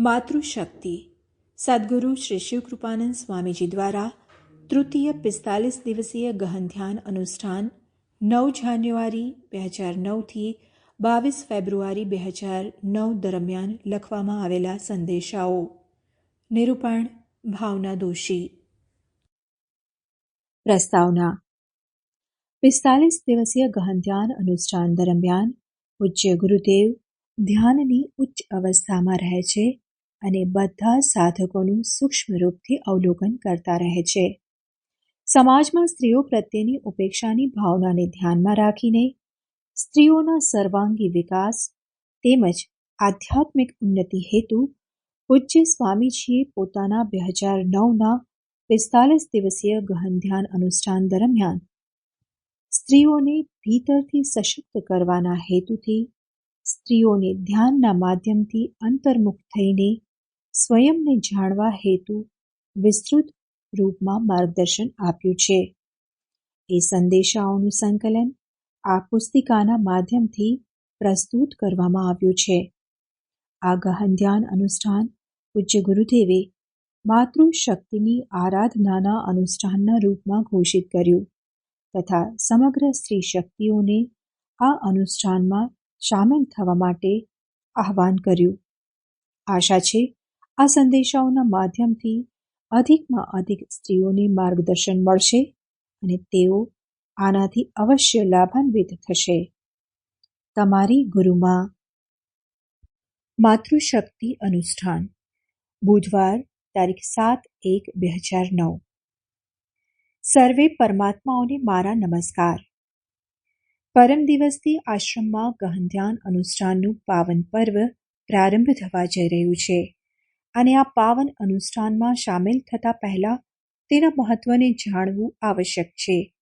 માતૃશક્તિ. સદગુરુ શ્રી શિવકૃપાનંદ સ્વામીજી દ્વારા તૃતીય પિસ્તાલીસ દિવસીય ગહન ધ્યાન અનુષ્ઠાન નવ જાન્યુઆરી બે હજાર નવથી બાવીસ ફેબ્રુઆરી બે હજાર નવ દરમિયાન લખવામાં આવેલા સંદેશાઓ. નિરૂપણ ભાવના દોશી. પ્રસ્તાવના. પિસ્તાલીસ દિવસીય ગહન ધ્યાન અનુષ્ઠાન દરમિયાન પૂજ્ય ગુરુદેવ ધ્યાનની ઉચ્ચ અવસ્થામાં રહે છે અને બધા સાધકોનું સૂક્ષ્મ રૂપથી અવલોકન કરતા રહે છે. સમાજમાં સ્ત્રીઓ પ્રત્યેની ઉપેક્ષાની ભાવનાને ધ્યાનમાં રાખીને સ્ત્રીઓના સર્વાંગી વિકાસ તેમજ આધ્યાત્મિક ઉન્નતિ હેતુ પૂજ્ય સ્વામીજીએ પોતાના બે હજાર નવના પિસ્તાલીસ દિવસીય ગહન ધ્યાન અનુષ્ઠાન દરમિયાન સ્ત્રીઓને ભીતરથી સશક્ત કરવાના હેતુથી સ્ત્રીઓને ધ્યાનના માધ્યમથી અંતર્મુખ થઈને સ્વયંને જાણવા હેતુ વિસ્તૃત રૂપમાં માર્ગદર્શન આપ્યું છે. એ સંદેશાઓનું સંકલન આ પુસ્તિકાના માધ્યમથી પ્રસ્તુત કરવામાં આવ્યું છે. આ ગહન ધ્યાન અનુષ્ઠાન પૂજ્ય ગુરુદેવે માતૃશક્તિની આરાધનાના અનુષ્ઠાનના રૂપમાં ઘોષિત કર્યું તથા સમગ્ર સ્ત્રી શક્તિઓને આ અનુષ્ઠાનમાં સામેલ થવા માટે આહવાન કર્યું. આશા છે આ સંદેશાઓના માધ્યમથી અધિકમાં અધિક સ્ત્રીઓને માર્ગદર્શન મળશે અને તેઓ આનાથી અવશ્ય લાભાન્વિત થશે. તમારી ગુરુમાં માતૃશક્તિ અનુષ્ઠાન. બુધવાર તારીખ સાત એક બે હજાર નવ. સર્વે પરમાત્માઓને મારા નમસ્કાર. પરમ દિવસથી આશ્રમમાં ગહન ધ્યાન અનુષ્ઠાનનું પાવન પર્વ પ્રારંભ થવા જઈ રહ્યું છે. અને આ પાવન અનુષ્ઠાનમાં સામેલ થતા પહેલા તેના મહત્વને જાણવું આવશ્યક છે.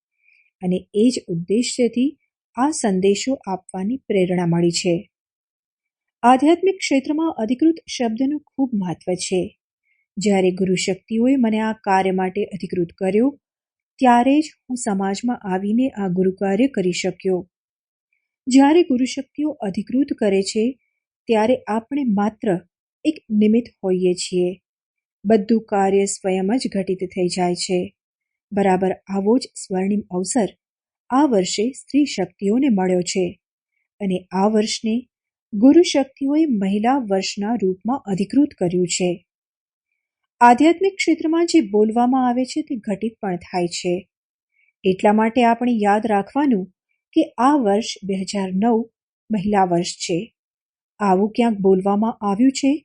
અને એ જ ઉદ્દેશ્યથી આ સંદેશો આપવાની પ્રેરણા મળી છે. આધ્યાત્મિક ક્ષેત્રમાં અધિકૃત શબ્દનું ખૂબ મહત્વ છે. જ્યારે ગુરુ શક્તિઓએ મને આ કાર્ય માટે અધિકૃત કર્યો, ત્યારે જ હું સમાજમાં આવીને આ ગુરુ કાર્ય કરી શક્યો. જ્યારે ગુરુ શક્તિઓ અધિકૃત કરે છે, ત્યારે આપણે માત્ર એક નિમિત્ત હોઈએ છીએ. બધું કાર્ય સ્વયં જ ઘટિત થઈ જાય છે. બરાબર આવો જ સ્વર્ણિમ અવસર આ વર્ષે સ્ત્રી શક્તિઓને મળ્યો છે. અને આ વર્ષને ગુરુ શક્તિઓએ મહિલા વર્ષના રૂપમાં અધિકૃત કર્યું છે. આધ્યાત્મિક ક્ષેત્રમાં જે બોલવામાં આવે છે તે ઘટિત પણ થાય છે. એટલા માટે આપણે યાદ રાખવાનું કે આ વર્ષ બે હજાર નવ મહિલા વર્ષ છે. આવું ક્યાંક બોલવામાં આવ્યું છે